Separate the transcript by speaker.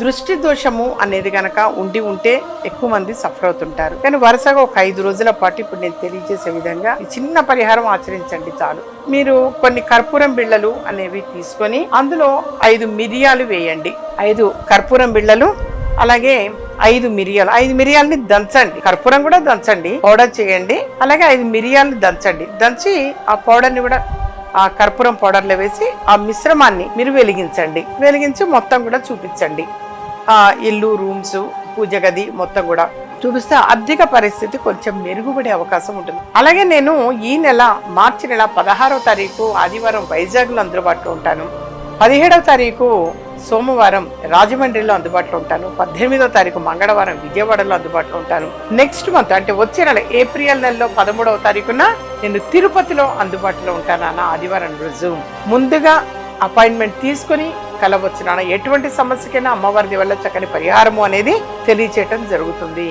Speaker 1: దృష్టి దోషము అనేది కనుక ఉండి ఉంటే ఎక్కువ మంది సఫర్ అవుతుంటారు. కానీ వరుసగా ఒక ఐదు రోజుల పాటు ఇప్పుడు నేను తెలియజేసే విధంగా ఈ చిన్న పరిహారం ఆచరించండి చాలు. మీరు కొన్ని కర్పూరం బిళ్ళలు అనేవి తీసుకొని అందులో ఐదు మిరియాలు వేయండి. ఐదు కర్పూరం బిళ్ళలు అలాగే ఐదు మిరియాలు. ఐదు మిరియాలని దంచండి. కర్పూరం కూడా దంచండి. పౌడర్ చేయండి. అలాగే ఐదు మిరియాలని దంచండి. దంచి ఆ పౌడర్ని కూడా ఆ కర్పూరం పౌడర్లో వేసి ఆ మిశ్రమాన్ని మీరు వెలిగించండి. వెలిగించి మొత్తం కూడా చూపించండి. ఇల్లు రూమ్స్ పూజ గది మొత్తం కూడా చూపిస్తే ఆర్థిక పరిస్థితి కొంచెం మెరుగుపడే అవకాశం ఉంటుంది. అలాగే నేను ఈ నెల మార్చి నెల పదహారవ తారీఖు ఆదివారం వైజాగ్లో అందుబాటులో ఉంటాను. పదిహేడవ తారీఖు సోమవారం రాజమండ్రిలో అందుబాటులో ఉంటాను. పద్దెనిమిదవ తారీఖు మంగళవారం విజయవాడలో అందుబాటులో ఉంటాను. నెక్స్ట్ మంత్ అంటే వచ్చే నెల ఏప్రిల్ నెలలో పదమూడవ తారీఖున నేను తిరుపతిలో అందుబాటులో ఉంటాను అన్న ఆదివారం రోజు. ముందుగా అపాయింట్మెంట్ తీసుకొని కలవచ్చు నాన్న ఎటువంటి సమస్యకైనా అమ్మవారి వల్ల చక్కని పరిహారము అనేది తెలియచేయటం జరుగుతుంది.